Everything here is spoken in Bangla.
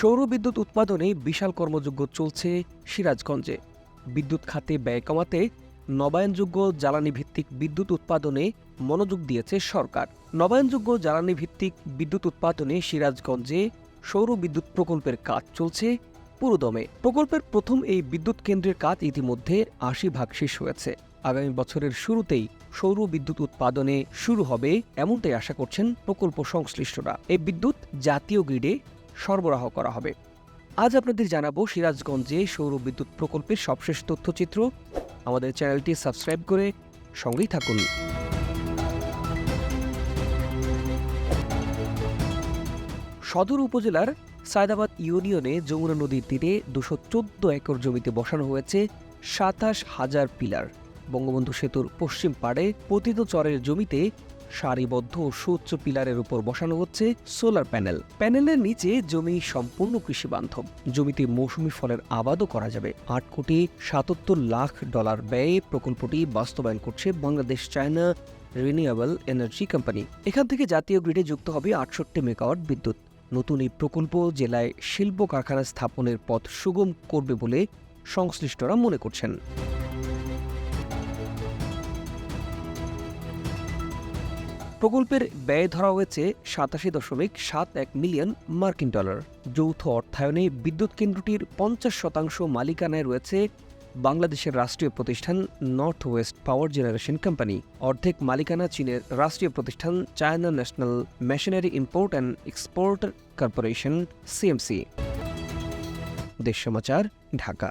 সৌর বিদ্যুৎ উৎপাদনে বিশাল কর্মযোগ্য চলছে সিরাজগঞ্জে। বিদ্যুৎ খাতে ব্যয় কমাতে নবায়নযোগ্য জ্বালানি ভিত্তিক বিদ্যুৎ উৎপাদনে মনোযোগ দিয়েছে সরকার। নবায়নযোগ্য জ্বালানি ভিত্তিক বিদ্যুৎ উৎপাদনে সিরাজগঞ্জে সৌর বিদ্যুৎ প্রকল্পের কাজ চলছে পুরোদমে। প্রকল্পের প্রথম এই বিদ্যুৎ কেন্দ্রের কাজ ইতিমধ্যে আশি ভাগ শেষ হয়েছে। আগামী বছরের শুরুতেই সৌর বিদ্যুৎ উৎপাদনে শুরু হবে, এমনটাই আশা করছেন প্রকল্প সংশ্লিষ্টরা। এই বিদ্যুৎ জাতীয় গ্রিডে সরবরাহ করা হবে। আজ আপনাদের জানাব সিরাজগঞ্জে সৌর বিদ্যুৎ প্রকল্পের সবশেষ তথ্যচিত্র। আমাদের চ্যানেলটি সাবস্ক্রাইব করে সঙ্গেই থাকুন। সদর উপজেলার সায়দাবাদ ইউনিয়নে যমুনা নদীর তীরে দুশো চোদ্দ একর জমিতে বসানো হয়েছে সাতাশ হাজার পিলার। বঙ্গবন্ধু সেতুর পশ্চিম পাড়ে পতিত চরের জমিতে সারিবদ্ধ ও সুউচ্চ পিলারের উপর বসানো হচ্ছে সোলার প্যানেল। প্যানেলের নিচে জমি সম্পূর্ণ কৃষি বান্ধব। জমিতে মৌসুমি ফলের আবাদও করা যাবে। আট কোটি সাতাত্তর লাখ ডলার ব্যয়ে প্রকল্পটি বাস্তবায়ন করছে Bangladesh China renewable energy company. এখান থেকে জাতীয় গ্রিডে যুক্ত হবে আটষট্টি মেগাওয়াট বিদ্যুৎ। নতুন এই প্রকল্প জেলায় শিল্প কারখানা স্থাপনের পথ সুগম করবে বলে সংশ্লিষ্টরা মনে করছেন। প্রকল্পের ব্যয় ধরা হয়েছে সাতাশি দশমিক সাত এক মিলিয়ন মার্কিন ডলার। যৌথ অর্থায়নে বিদ্যুৎ কেন্দ্রটির পঞ্চাশ শতাংশ মালিকানায় রয়েছে বাংলাদেশের রাষ্ট্রীয় প্রতিষ্ঠান north west power generation company. অর্ধেক মালিকানা চীনের রাষ্ট্রীয় প্রতিষ্ঠান China national machinery import and export corporation, CMC. Desh Samachar, Dhaka.